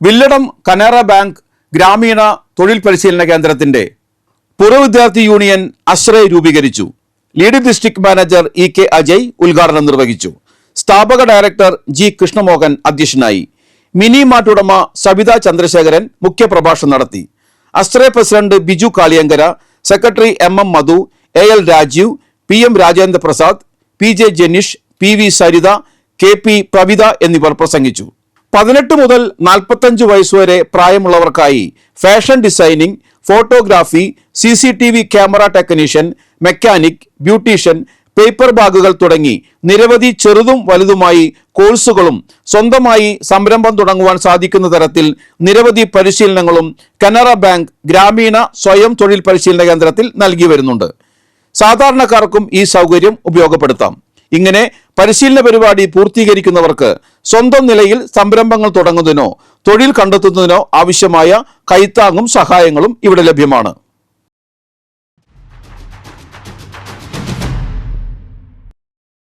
Villadam Canara bank ഗ്രാമീണ തൊഴിൽ പരിശീലന കേന്ദ്രത്തിന്റെ പൂർവ വിദ്യാർത്ഥി യൂണിയൻ അശ്രയ രൂപീകരിച്ചു. Leading district manager E K Ajay ഉദ്ഘാടനം നിർവഹിച്ചു. സ്ഥാപക ഡയറക്ടർ ജി കൃഷ്ണമോഹൻ അധ്യക്ഷനായി. മിനി മാട്ടുടമ സവിത ചന്ദ്രശേഖരൻ മുഖ്യപ്രഭാഷണം നടത്തി. Ashraya president Biju Kaliyankara secretary M M Madhu A L Rajeev P M Rajendra Prasad P J Janeesh P V Saritha K P Pravitha എന്നിവർ പ്രസംഗിച്ചു. പതിനെട്ട് മുതൽ നാൽപ്പത്തഞ്ച് വയസ്സുവരെ പ്രായമുള്ളവർക്കായി fashion designing photography C C T V camera technician mechanic beautician paper ബാഗുകൾ തുടങ്ങി നിരവധി ചെറുതും വലുതുമായി കോഴ്സുകളും സ്വന്തമായി സംരംഭം തുടങ്ങുവാൻ സാധിക്കുന്ന തരത്തിൽ നിരവധി പരിശീലനങ്ങളും കനറ ബാങ്ക് ഗ്രാമീണ സ്വയം തൊഴിൽ പരിശീലന കേന്ദ്രത്തിൽ നൽകി വരുന്നുണ്ട്. സാധാരണക്കാർക്കും ഈ സൗകര്യം ഉപയോഗപ്പെടുത്താം. ഇങ്ങനെ പരിശീലന പരിപാടി പൂർത്തീകരിക്കുന്നവർക്ക് സ്വന്തം നിലയിൽ സംരംഭങ്ങൾ തുടങ്ങുന്നതിനോ തൊഴിൽ കണ്ടെത്തുന്നതിനോ ആവശ്യമായ കൈത്താങ്ങും സഹായങ്ങളും ഇവിടെ ലഭ്യമാണ്